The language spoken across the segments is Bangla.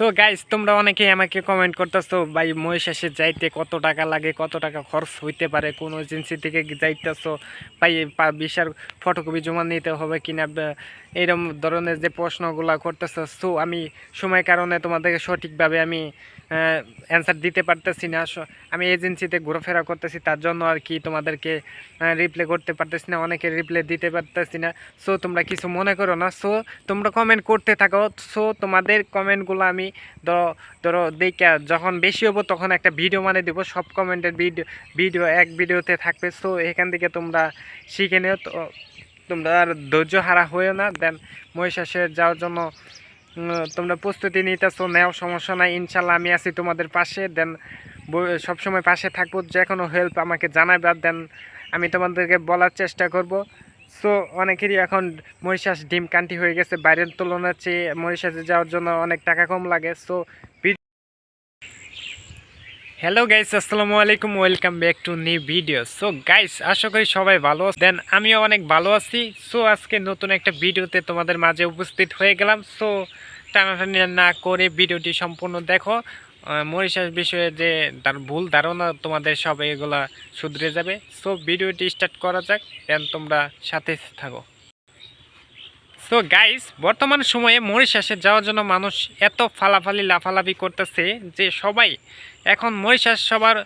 সো গাইস তোমরা অনেকেই আমাকে কমেন্ট করতেছো, ভাই মহিষাসে যাইতে কত টাকা লাগে? কত টাকা খরচ হইতে পারে? কোন এজেন্সি থেকে যাইতেছো? ভাই বিশার ফটোকপি জমা নিতে হবে কিনা? এরম ধরনের যে প্রশ্নগুলো করতেছো। সো আমি সময় কারণে তোমাদেরকে সঠিকভাবে আমি অ্যান্সার দিতে পারতেছি না। আমি এজেন্সিতে ঘোরাফেরা করতেছি, তার জন্য আর কি তোমাদেরকে রিপ্লে করতে পারতেছি না, অনেকে রিপ্লে দিতে পারতেছি না। সো তোমরা কিছু মনে করো না। সো তোমরা কমেন্ট করতে থাকো। সো তোমাদের কমেন্টগুলো আমি ধরো ধরো দেখে যখন বেশি হব তখন একটা ভিডিও মানে দেবো, সব কমেন্টের ভিডিও ভিডিও এক ভিডিওতে থাকবে। সো এখান থেকে তোমরা শিখে নিও। তো, তোমরা আর ধৈর্য হারা হয়েও না। দেন মহিষাসে যাওয়ার জন্য তোমরা প্রস্তুতি নিতেছো নেও সমস্যা নাই। ইনশাল্লাহ আমি আছি তোমাদের পাশে। দেন সবসময় পাশে থাকব। যে কোনো হেল্প আমাকে জানাবে। দেন আমি তোমাদেরকে বলার চেষ্টা করব। সো অনেকেরই এখন মরিশাস ডিম কান্টি হয়ে গেছে। বাইরের তুলনার চেয়ে মরিশাসে যাওয়ার জন্য অনেক টাকা কম লাগে। সো হ্যালো গাইস আসসালামু আলাইকুম। Welcome back to new video so guys আশা করি সবাই ভালো দেন আমিও অনেক ভালো আছি। সো আজকে নতুন একটা ভিডিওতে তোমাদের মাঝে উপস্থিত হয়ে গেলাম। সো টানাটানি না করে ভিডিওটি সম্পূর্ণ দেখো। মরিশাস বিষয়ে যে তার ভুল ধারণা তোমাদের সব এগুলা শুধরে যাবে। সো ভিডিওটি স্টার্ট করা যাক দেন তোমরা সাথে থাকো। সো গাইস বর্তমান সময়ে মরিশাসে যাওয়ার জন্য মানুষ এত ফালাফালি, লাফালাফি করতেছে যে সবাই এখন মরিশাস সবার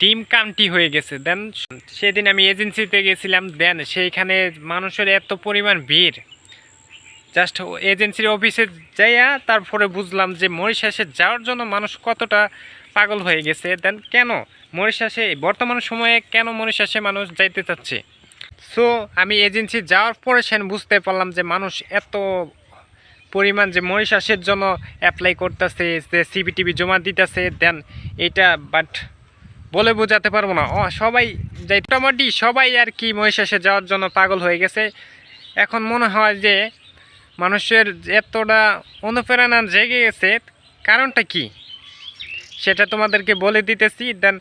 ডিম কান্টি হয়ে গেছে। দেন সেদিন আমি এজেন্সিতে গেছিলাম দেন সেইখানে মানুষের এত পরিমাণ ভিড়। জাস্ট এজেন্সির অফিসে যাইয়া তারপরে বুঝলাম যে মরিশাসে যাওয়ার জন্য মানুষ কতটা পাগল হয়ে গেছে। দেন কেন মরিশাসে, বর্তমান সময়ে কেন মরিশাসে মানুষ যাইতে চাচ্ছে? সো আমি এজেন্সি যাওয়ার পরে সেন বুঝতে পারলাম যে মানুষ এত পরিমাণ যে মরিশাসের জন্য অ্যাপ্লাই করতেছে, যে সিবিটিভি জমা দিতেছে দেন এটা বাট বলে বোঝাতে পারব না। ও সবাই যাই মোটামুটি সবাই আর কি মহিষাসে যাওয়ার জন্য পাগল হয়ে গেছে। এখন মনে হয় যে মানুষের এতটা অনুপ্রেরণা জেগে গেছে, কারণটা কি? সেটা তোমাদেরকে বলে দিতেছি। দেন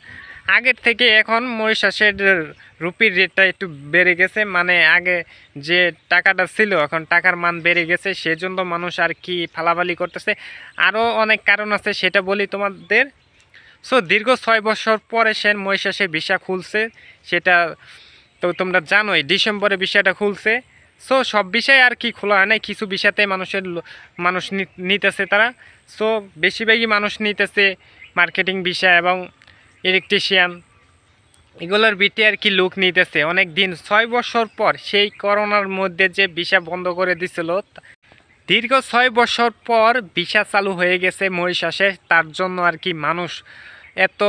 আগের থেকে এখন মহিষাসের রুপির রেটটা একটু বেড়ে গেছে। মানে আগে যে টাকাটা ছিল, এখন টাকার মান বেড়ে গেছে। সেজন্য মানুষ আর কি ফালাফালি করতেছে। আরও অনেক কারণ আছে, সেটা বলি তোমাদের। সো দীর্ঘ ছয় বছর পরে সে মহিষাসে ভিসা খুলছে। সেটা তো তোমরা জানোই, ডিসেম্বরে ভিসাটা খুলছে। সো সব বিষয়ে আর কি খোলা হয় নাই, কিছু বিষয়তে মানুষের মানুষ নিতেছে তারা। সো বেশিরভাগই মানুষ নিতেছে মার্কেটিং বিষয় এবং ইলেকট্রিশিয়ান এগুলোর বিটে আর কি লোক নিতেছে। অনেক দিন, ছয় বছর পর সেই করোনার মধ্যে যে ভিসা বন্ধ করে দিছিল দীর্ঘ ছয় বছর পর ভিসা চালু হয়ে গেছে মরিশাসে তার জন্য আর কি মানুষ এত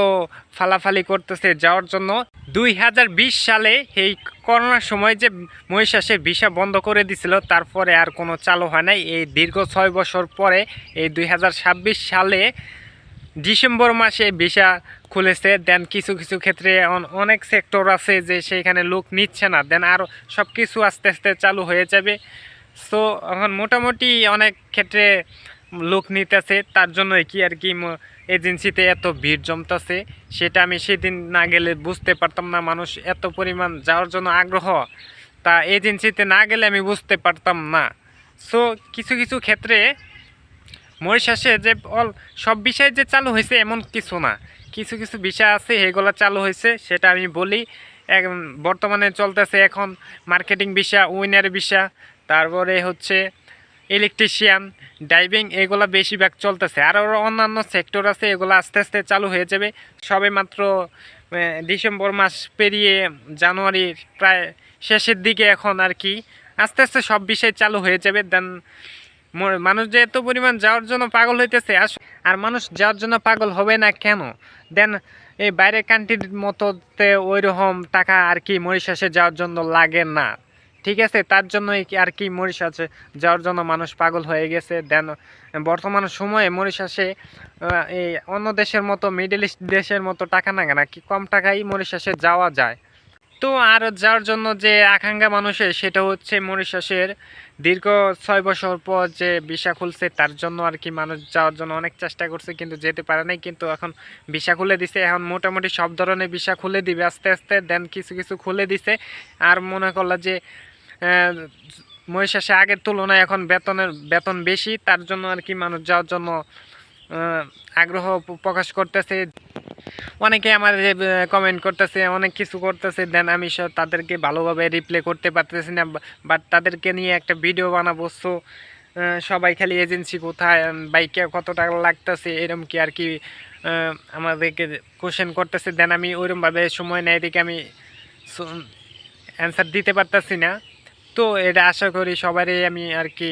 ফালাফালি করতেছে যাওয়ার জন্য। দুই বিশ সালে এই করোনার সময় যে মহিষাসের ভিসা বন্ধ করে দিছিল, তারপরে আর কোনো চালু হয় নাই। এই দীর্ঘ ছয় বছর পরে এই দুই হাজার ছাব্বিশ সালে ডিসেম্বর মাসে ভিসা খুলেছে। দেন কিছু কিছু ক্ষেত্রে অনেক সেক্টর আছে যে সেইখানে লোক নিচ্ছে না। দেন আরও সব কিছু আস্তে আস্তে চালু হয়ে যাবে। সো, এখন মোটামুটি অনেক ক্ষেত্রে লোক নিতেছে। তার জন্য কি আর কি এজেন্সিতে এত ভিড় জমতেছে, সেটা আমি সেদিন না গেলে বুঝতে পারতাম না, মানুষ এত পরিমাণ যাওয়ার জন্য আগ্রহ, তা এজেন্সিতে না গেলে আমি বুঝতে পারতাম না। সো কিছু কিছু ক্ষেত্রে মরিশাসে যে অল, সব বিষয় যে চালু হয়েছে এমন কিছু না। কিছু কিছু বিষয় আছে এগুলো চালু হয়েছে, সেটা আমি বলি। বর্তমানে চলতেছে এখন মার্কেটিং বিষয় উইনার বিষয়, তারপরে হচ্ছে ইলেকট্রিশিয়ান ড্রাইভিং এগুলো বেশিরভাগ চলতেছে। আর আরও অন্যান্য সেক্টর আছে, এগুলো আস্তে আস্তে চালু হয়ে যাবে। সবে মাত্র ডিসেম্বর মাস পেরিয়ে জানুয়ারির প্রায় শেষের দিকে এখন আর কি। আস্তে আস্তে সব বিষয় চালু হয়ে যাবে। দেন মানুষ যে এত পরিমাণ যাওয়ার জন্য পাগল হইতেছে আর মানুষ যাওয়ার জন্য পাগল হবে না কেন? দেন এই বাইরের কান্ট্রির মতোতে ওই রকম টাকা আর কি মরিশাসে যাওয়ার জন্য লাগে না। ঠিক আছে, তার জন্যই আর কি মরিশাসে যাওয়ার জন্য মানুষ পাগল হয়ে গেছে। দেন, বর্তমান সময়ে মরিশাসে এই অন্য দেশের মতো, মিডল ইস্ট দেশের মতো টাকা নাগে না কি কম টাকায় মরিশাসে যাওয়া যায়। তো আর যাওয়ার জন্য যে আকাঙ্ক্ষা মানুষের, সেটা হচ্ছে মরিশাসের দীর্ঘ ছয় বছর পর যে ভিসা খুলছে, তার জন্য আর কি মানুষ যাওয়ার জন্য অনেক চেষ্টা করছে, কিন্তু যেতে পারে নাই। কিন্তু এখন ভিসা খুলে দিছে, এখন মোটামুটি সব ধরনের ভিসা খুলে দিবে, আস্তে আস্তে। দেন কিছু কিছু খুলে দিছে, আর মনে করল যে মহিষাসে আগের তুলনায় এখন বেতনের, বেতন বেশি, তার জন্য আর কি মানুষ যাওয়ার জন্য আগ্রহ প্রকাশ করতেছে। অনেকে আমার কমেন্ট করতেছে, অনেক কিছু করতেছে দেন আমি তাদেরকে ভালোভাবে রিপ্লে করতে পারতেছি না বাট তাদেরকে নিয়ে একটা ভিডিও বানাবো সো সবাই খালি এজেন্সি কোথায় বাইকে কত টাকা লাগতেছে এরকম কি আর কি আমাদেরকে কোশ্চেন করতেছে দেন আমি ওইরকমভাবে সময় নেয় দেখে আমি অ্যান্সার দিতে পারতেছি না। তো এটা আশা করি সবারই আমি আর কি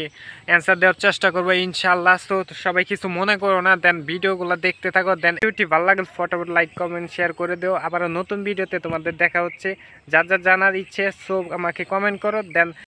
অ্যান্সার দেওয়ার চেষ্টা করব ইনশাল্লাহ তো সবাই কিছু মনে করো না, দেন ভিডিওগুলো দেখতে থাকো, দেন ভিডিওটি ভালো লাগলে ফটোফট লাইক কমেন্ট শেয়ার করে দিও। আবারও নতুন ভিডিওতে তোমাদের দেখা হচ্ছে। যার যা জানার ইচ্ছে সব আমাকে কমেন্ট করো, দেন